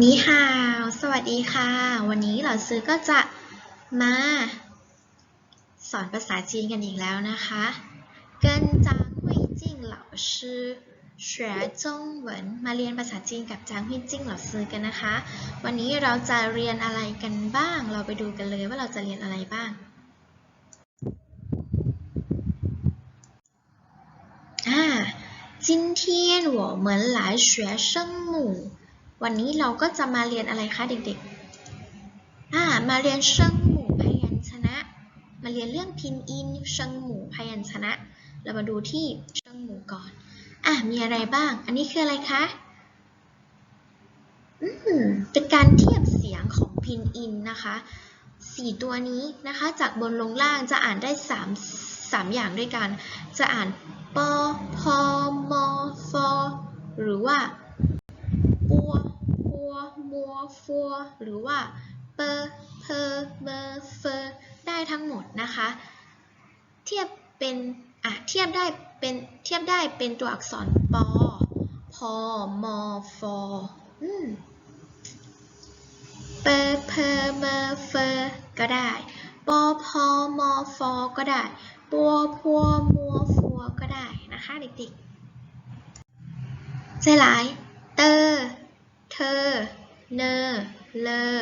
นี่ฮาวสวัสดีค่ะ วันนี้เหล่าซื้อก็จะมา สอนภาษาจีนกันอีกแล้วนะคะ跟张慧静老师学中文มาเรียนภาษาจีนกับจางหุยจิ้งเหล่าซื้อกันนะคะ วันนี้เราจะเรียนอะไรกันบ้าง เราไปดูกันเลยว่าเราจะเรียนอะไรบ้าง อ่า今天我们来学生母 วันนี้เราก็จะมาเรียนอะไรคะเด็กๆอ่ามาเรียนเชิงหมู่พยัญชนะ มาเรียนเรื่องพินอินเชิงหมู่พยัญชนะ เรามาดูที่เชิงหมู่ก่อน อะมีอะไรบ้าง อันนี้คืออะไรคะ อืมเป็นการเทียบเสียงของพินอินนะคะสี่ตัวนี้นะคะ จากบนลงล่างจะอ่านได้สามสามอย่างด้วยกัน จะอ่านปอพอมอฟอหรือว่า มัว ฟัว หรือว่าเปอเพอเบอเฟอได้ทั้งหมดนะคะ เทียบเป็นอะเทียบได้เป็นเทียบได้เป็นตัวอักษรปอพอมอฟออืมเปอเพอเบอเฟอก็ได้ปอพอมอฟอก็ได้ปัวพัวมัวฟัวก็ได้นะคะเด็กๆใจหลายเตอ อ เนอ เลอ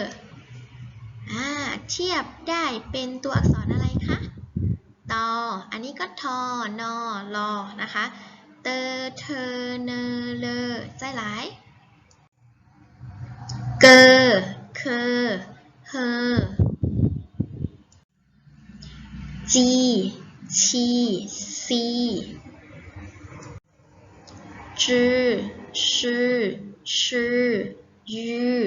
อ่าเทียบได้เป็นตัวอักษรอะไรคะตอ อันนี้ก็ทอนอลอนะคะ เตอเธอเนเลอใจหลาย เกอ เคอเฮอจีชีซีจื้อชื่อ ชื่อยือ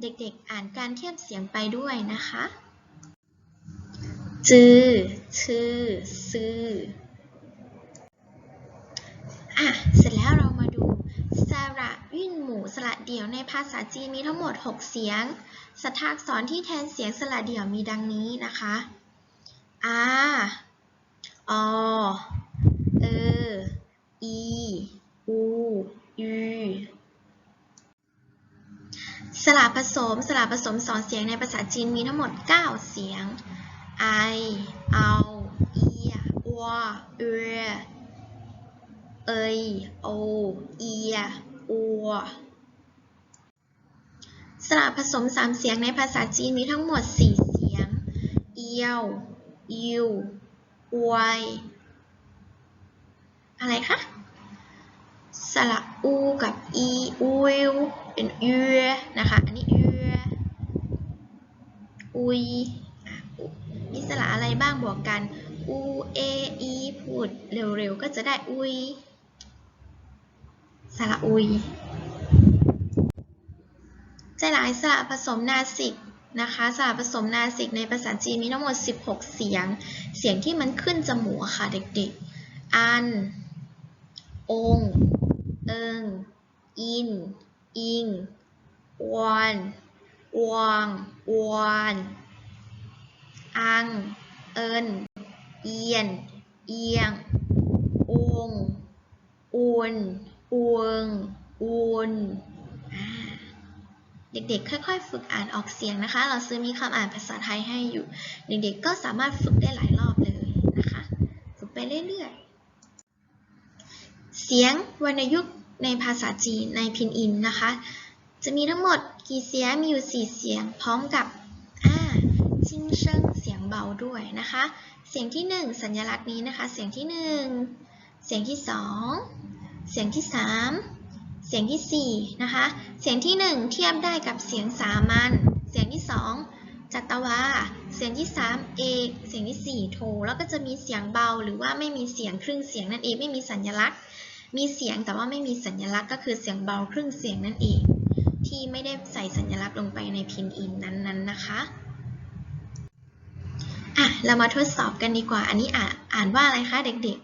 เด็กๆ อ่านการเทียบเสียงไปด้วยนะคะจือชื่อซื่ออะ เสร็จแล้วเรามาดูสระยื่นหมูสระเดี่ยวในภาษาจีนมีทั้งหมด 6 เสียงสถากษรที่แทนเสียงสระเดี่ยวมีดังนี้นะคะอาออ อีอูยูสระผสม สระผสมสองเสียงในภาษาจีนมีทั้งหมด 9 เสียงไอเอาอียอัวเอเอโอเอียอัวสระผสมสามเสียงในภาษาจีนมีทั้งหมด 4 เสียง เอียว อิวอวย อะไรคะ สระอูกับอีอุวเป็นเอือนะคะ อันนี้เอืออุยมีสระอะไรบ้างบวกกันอูเออีพูดเร็วๆ ก็จะได้อุยสระอุยใจหลายสระผสมนาสิกนะคะสระผสมนาสิกในภาษาจีนมีทั้งหมด 16 เสียง เสียงที่มันขึ้นจมูกค่ะเด็กๆ อัน อง เอิง อิน อิง วอนวองวอนอัง เอิน เอียน เอียงองอุนอวงอุนเด็กๆ ค่อย ๆ ฝึกอ่านออกเสียงนะคะ เราซื้อมีคำอ่านภาษาไทยให้อยู่ เด็กๆ ก็สามารถฝึกได้หลายรอบเลยนะคะ ฝึกไปเรื่อยๆ เสียงวรรณยุกต์ในภาษาจีนในพินอินนะคะ จะมีทั้งหมดกี่เสียงมีอยู่ 4 เสียงพร้อมกับอ่าชิงเชิงเสียงเบาด้วยนะคะ เสียงที่ 1 สัญลักษณ์นี้นะคะ เสียงที่ 1 เสียงที่ 2 เสียงที่ 3 เสียงที่ 4 นะคะ เสียงที่ 1 เทียบได้กับเสียงสามัญเสียงที่ 2 จัตวา เสียงที่ 3 เอก เสียงที่ 4 โท แล้วก็จะมีเสียงเบาหรือว่าไม่มีเสียงครึ่งเสียงนั่นเองไม่มีสัญลักษณ์ มีเสียงแต่ว่าไม่มีสัญลักษณ์ก็คือเสียงเบาครึ่งเสียงนั่นเอง ที่ไม่ได้ใส่สัญลักษณ์ลงไปในพินอินนั้นๆนะคะอะเรามาทดสอบกันดีกว่า อันนี้อ่านอ่านว่าอะไรคะเด็ก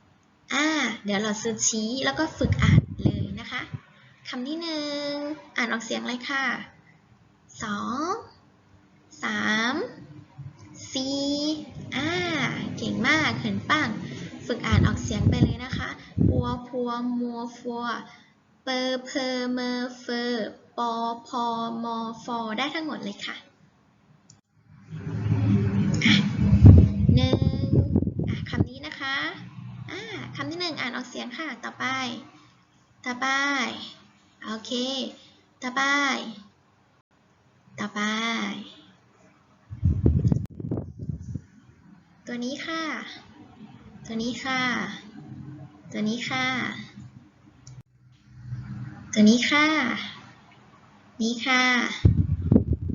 ๆอ่าเดี๋ยวเราซื้อชี้แล้วก็ฝึกอ่านเลยนะคะคำที่หนึ่งอ่านออกเสียงเลยค่ะสองสามสี่อ่าเก่งมากเขินปังฝึกอ่านออกเสียงไปเลยนะคะ ปัวพัว มัว ฟัว เปอร์เพอเมอเฟอร์ปอพอมอฟอได้ทั้งหมดเลยค่ะหนึ่งคำนี้นะคะอ่าคำที่หนึ่งอ่านออกเสียงค่ะ ต่อไป ต่อไป โอเค ต่อไป ต่อไป ตัวนี้ค่ะ ตัวนี้ค่ะ ตัวนี้ค่ะ ตัวนี้ค่ะ นี้ค่ะ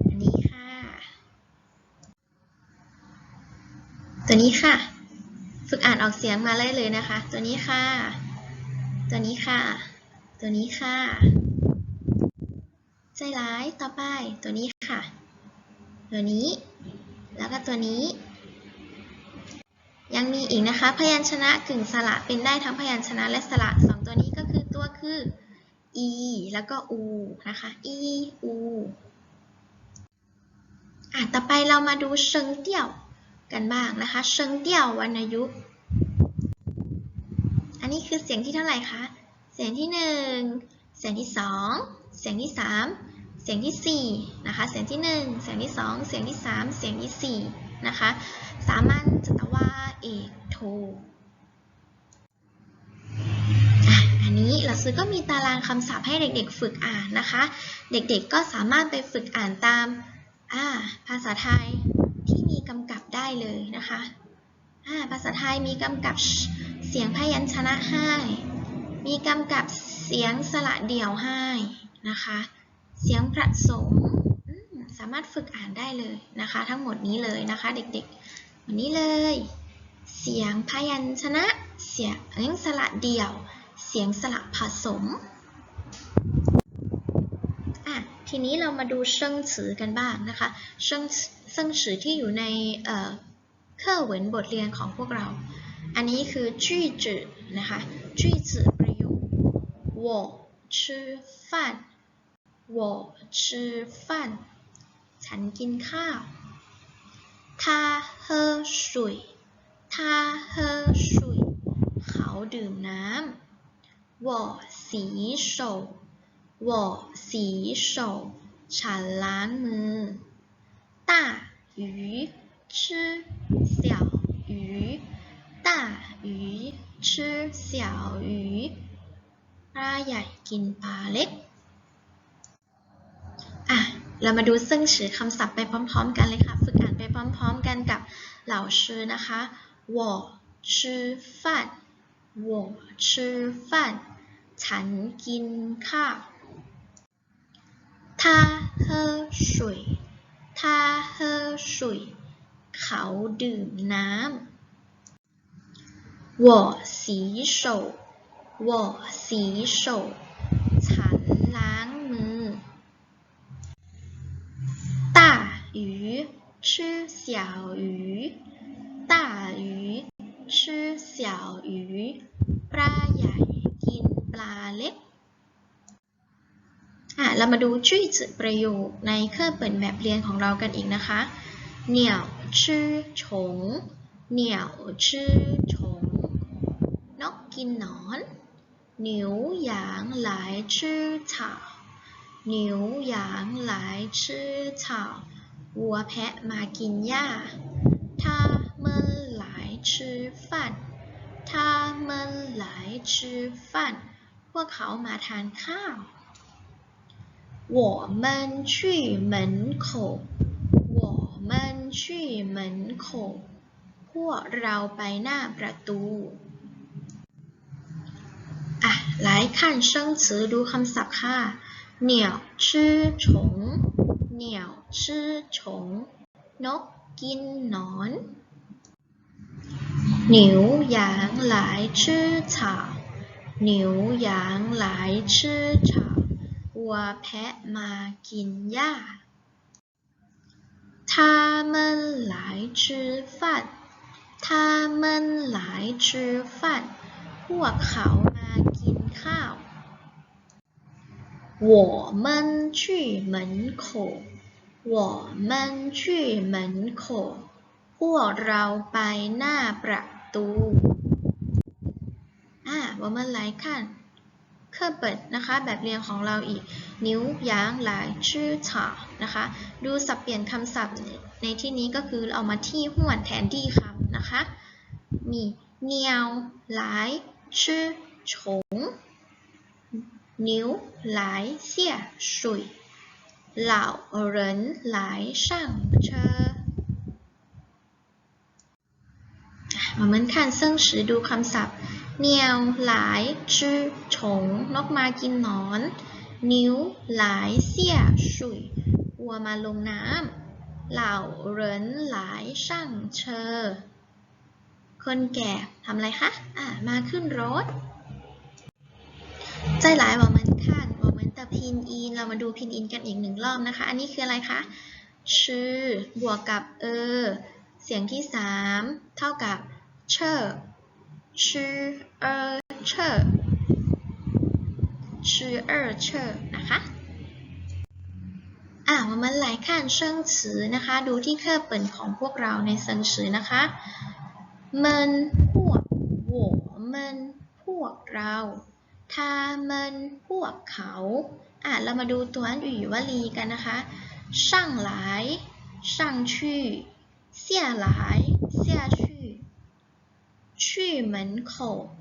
อันนี้ค่ะ ตัวนี้ค่ะ ฝึกอ่านออกเสียงมาเลยเลยนะคะ ตัวนี้ค่ะ ตัวนี้ค่ะ ตัวนี้ค่ะ ใจร้ายต่อไป ตัวนี้ค่ะ ตัวนี้ แล้วก็ตัวนี้ ยังมีอีกนะคะ พยัญชนะกึ่งสระเป็นได้ทั้งพยัญชนะและสระสองตัวนี้ก็คือตัวคือ e แล้วก็ u นะคะ e u อะต่อไปเรามาดูเชิงเดี่ยวกันบ้างนะคะ เชิงเดี่ยววรรณยุกต์ อันนี้คือเสียงที่เท่าไหร่คะ เสียงที่หนึ่งเสียงที่สองเสียงที่สามเสียงที่สี่นะคะ เสียงที่หนึ่งเสียงที่สองเสียงที่สามเสียงที่สี่นะคะ สามัญจตวา เอกโทอันนี้เราซื้อก็มีตารางคำศัพท์ให้เด็กๆ ฝึกอ่านนะคะ เด็กๆก็สามารถไปฝึกอ่านตามาภาษาไทยที่มีกำกับได้เลยนะคะาภาษาไทยมีกำกับเสียงพยัญชนะให้ มีกำกับเสียงสระเดี่ยวให้นะคะ เสียงผสมอืมสามารถฝึกอ่านได้เลยนะคะ ทั้งหมดนี้เลยนะคะ เด็กๆวันนี้เลย เสียงพยัญชนะ เสียงสระเดี่ยว เสียงสระผสม อ่ะ ทีนี้เรามาดูเชิงฉือกันบ้างนะคะเชิงเชิงฉือที่อยู่ในเอ่อเครื่องเหวินบทเรียนของพวกเรา อันนี้คือ句子นะคะ句子ประโยค我吃饭我吃饭ฉันกินข้าว他喝水 他喝水เขาดื่มน้ำ我洗手我洗手ฉันล้างมือ大鱼吃小鱼大鱼吃小鱼ปลาใหญ่กินปลาเล็ก อ่ะ เรามาดูซึ่งชื่อคำศัพท์ไปพร้อมๆ กันเลยค่ะ ฝึกอ่านไปพร้อมๆ กันกับเหล่าชื่อนะคะ 我吃饭我吃饭ฉันกินข้าว他喝水他喝水เขาดื่มน้ำ我洗手我洗手ฉันล้างมือ大鱼吃小鱼 大鱼吃小鱼ปลาใหญ่กินปลาเล็ก อ่ะ เรามาดูชื่อจืประโยคในเครื่องเปิดแบบเรียนของเรากันอีกนะคะ เหนี่ยวชื่อฉง เหนี่ยวชื่อฉง นกกินหนอน หนิวหยางหลายชื่อเฉาหนิวหยางหลายชื่อเฉาวัวแพะมากินหญ้า他 们来吃饭他们来吃饭พวกเขามาทานข้าว我们去门口我们去门口พวกเราไปหน้าประตู อ่ะหลายขั้นเชิง词ดูคำศัพท์ค่ะ เหนี่ยวชื่อฉง เหนี่ยวชื่อฉง นกกินหนอน หนิวหยางหลายชื่อเฉาหนิวหยางหลายชื่อเฉาวัวแพะมากินหญ้า他们来吃饭他们来吃饭พวกเขามากินข้าว 我们去门口我们去门口พวกเราไปหน้าประ ตู อ่า我们来看 เครื่องเปิดนะคะ แบบเรียงของเราอีก นิ้วหยางหลายชื่อฉานะคะ ดูสับเปลี่ยนคำศัพท์ในที่นี้ก็คือเอามาที่ห้วนแทนที่คำนะคะ มีเหนียวหลายชื่อฉงนิ้วหลายเสี่ยสุยเหล่าเหริน 我们看生词ดูคำศัพท์เหนียวหลายชื่อฉงนกมากินหนอน นิ้วหลายเสี่ยสุยวัวมาลงน้ำเหล่าเหรินหลายช่างเชอ คนแก่ทำอะไรคะ อ่า มาขึ้นรถ ใจหลายว่ามันคันว่ามันแต่พินอิน เรามาดูพินอินกันอีกหนึ่งรอบนะคะ อันนี้คืออะไรคะ ชื่อ บวกกับ เออ เสียงที่สามเท่ากับ เชอชื่อ เออ เชอชื่อ เออ เชอนะคะ อ่ามันหลายขั้นเชิง词นะคะ ดูที่เครื่องเปิดของพวกเราในเชิง词นะคะมันพวก我们พวกเรา他们พวกเขา อ่ะ เรามาดูตัวอันอื่นวลีกันนะคะ上来上去下来下去 去门口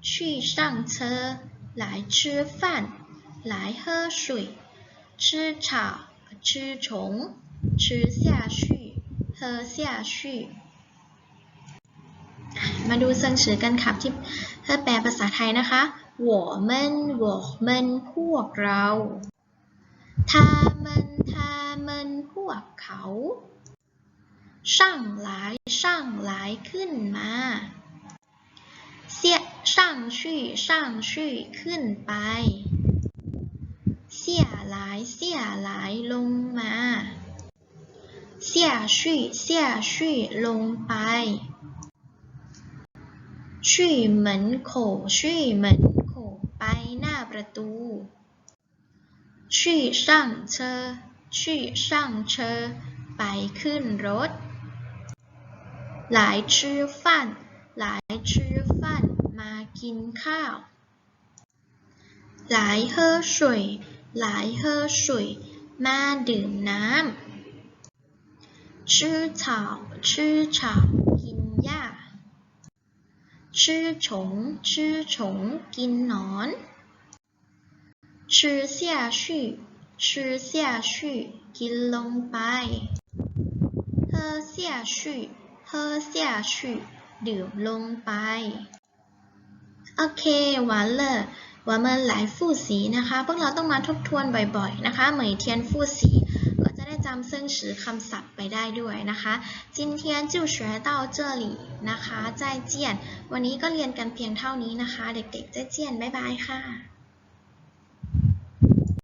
去上车来吃饭来喝水吃草吃虫吃下去喝下去มาดูเซิงสือกันครับที่เพื่อแปลภาษาไทยนะคะ我们我们พวกเรา他们他们พวกเขา ช่างหลายช่างหลายขึ้นมาเสียช่างชื่อช่างชื่อขึ้นไป เสียหลายเสียหลายลงมาเสียชื่อเสียชื่อลงไปชื่อเหมือนโขชื่อเหมือนโขไปหน้าประตูชื่อช่างเชอชื่อช่างเชอไปขึ้นรถ หลายชื่อฟันหลายชื่อฟันมากินข้าวหลายเฮ่อสวยหลายเฮ่อสวยมาดื่มน้ำชื่อเฉาชื่อเฉากินหญ้าชื่อฉงชื่อฉงกินหนอนชื่อเสี่ยชื่อชื่อเสี่ยชื่อกินลงไปเฮอ เสี่ยชื่อเฮอเสี่ยชื่อดื่มลงไป โอเค完了我们来复习นะคะ พวกเราต้องมาทบทวนบ่อยๆ นะคะเหมยเทียน复习ก็จะได้จำเซิ่งสือคำศัพท์ไปได้ด้วยนะคะ今天就学到这里นะคะ再见วันนี้ก็เรียนกันเพียงเท่านี้นะคะ เด็กๆ再见บ๊ายบายค่ะ